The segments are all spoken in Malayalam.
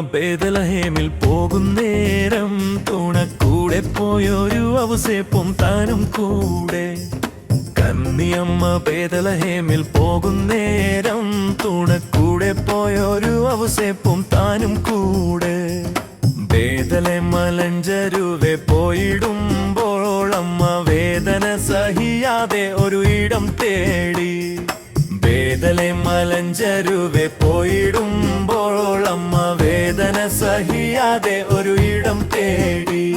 ബേദലഹേമിൽ പോകുന്നേരം തുണക്കൂടെ പോയൊരു അവസേപ്പും താനും കൂടെ. കന്നിയമ്മ ബേദലഹേമിൽ പോകുന്നേരം തുണക്കൂടെ പോയൊരു അവസേപ്പും താനും കൂടെ. വേദലെ മലഞ്ചരുവെ പോയിടുമ്പോൾ അമ്മ വേദന സഹിയാതെ ഒരു ഇടം തേടി. വേദലെ മലഞ്ചരുവെ പോയിടുമ്പോൾ സഹിയാതെ ഒരു ഇടം തേടി.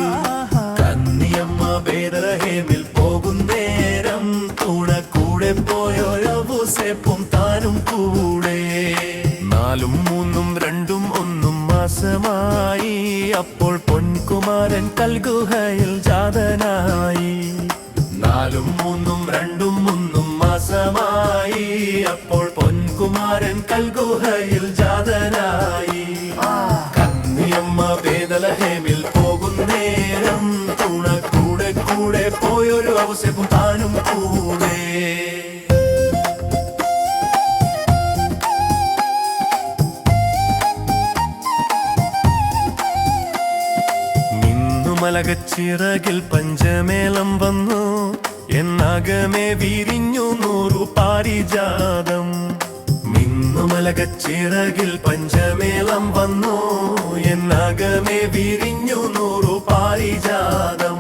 കന്നിയമ്മ വേദലഹേമിൽ പോകുന്നേരം തൂണ കൂടെ പോയൊരവുസെപ്പും താനും കൂടെ. നാലും മൂന്നും രണ്ടും ഒന്നും മാസമായി. അപ്പോൾ പൊൻകുമാരൻ കൽഗുഹയിൽ ജാതനായി. നാലും മൂന്നും രണ്ടും മൂന്നും മാസമായി. അപ്പോൾ പൊൻകുമാരൻ കൽഗുഹയിൽ ജാതനായി. കന്നിയമ്മ വേദലഹേമിൽ പോകുന്നേരം തുണ കൂടെ കൂടെ പോയൊരു അവസരം താനും കൂടെ. നിന്നുമലകച്ചിറകിൽ പഞ്ചമേലം വന്നു. എന്നാകമേ വിരിഞ്ഞു നൂറു പാരിജാതം. നിന്നുമലകച്ചിറകിൽ പഞ്ചമേളം വന്നു. എന്നകമേ വിരിഞ്ഞു നൂറു പാരിജാതം.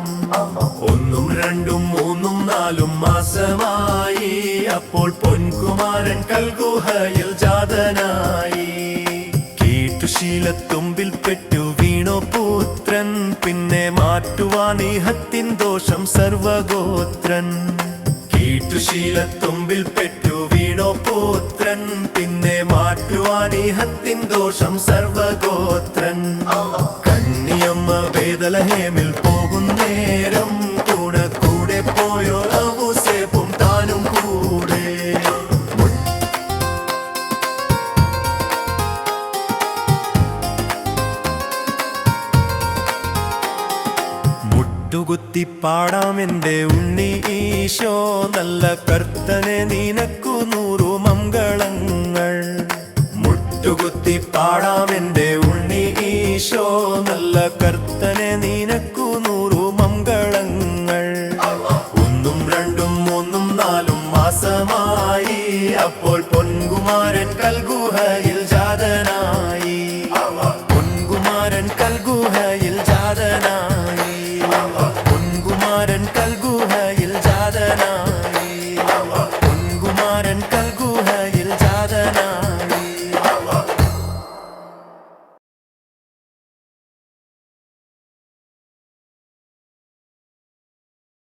ഒന്നും രണ്ടും മൂന്നും നാലും മാസമായി. അപ്പോൾ പൊൻകുമാരൻ കൽഗുഹയിൽ ജാതനായി. കീട്ടുശീലത്തുമ്പിൽ പെട്ടു വീണോ പുത്രൻ. പിന്നെ മാറ്റുവാൻ ഇഹത്തിൻ ദോഷം സർവഗോത്രൻ. കീട്ടുശീലത്തുമ്പിൽ പെട്ടു വീണോ പോത്രൻ? പിന്നെ മാറ്റുവാൻ ഈഹത്തിൻ ദോഷം സർവഗോത്രൻ. കന്നിയമ്മ വേദലഹേമിൽ മുട്ടുകുത്തി പാടാം എന്റെ ഉണ്ണി ഈശോ. നല്ല കർത്തനെ നിനക്കു നൂറു മംഗളങ്ങൾ. മുട്ടുകുത്തി പാടാം എന്റെ ഉണ്ണി ഈശോ. നല്ല കർത്തനെ നിനക്കു നൂറു മംഗളങ്ങൾ. ഒന്നും രണ്ടും മൂന്നും നാലും മാസമായി. അപ്പോൾ പൊൻകുമാരൻ കൽഗുഹയിൽ ജാതനായി. പൊൻകുമാരൻ കൽഗുഹയിൽ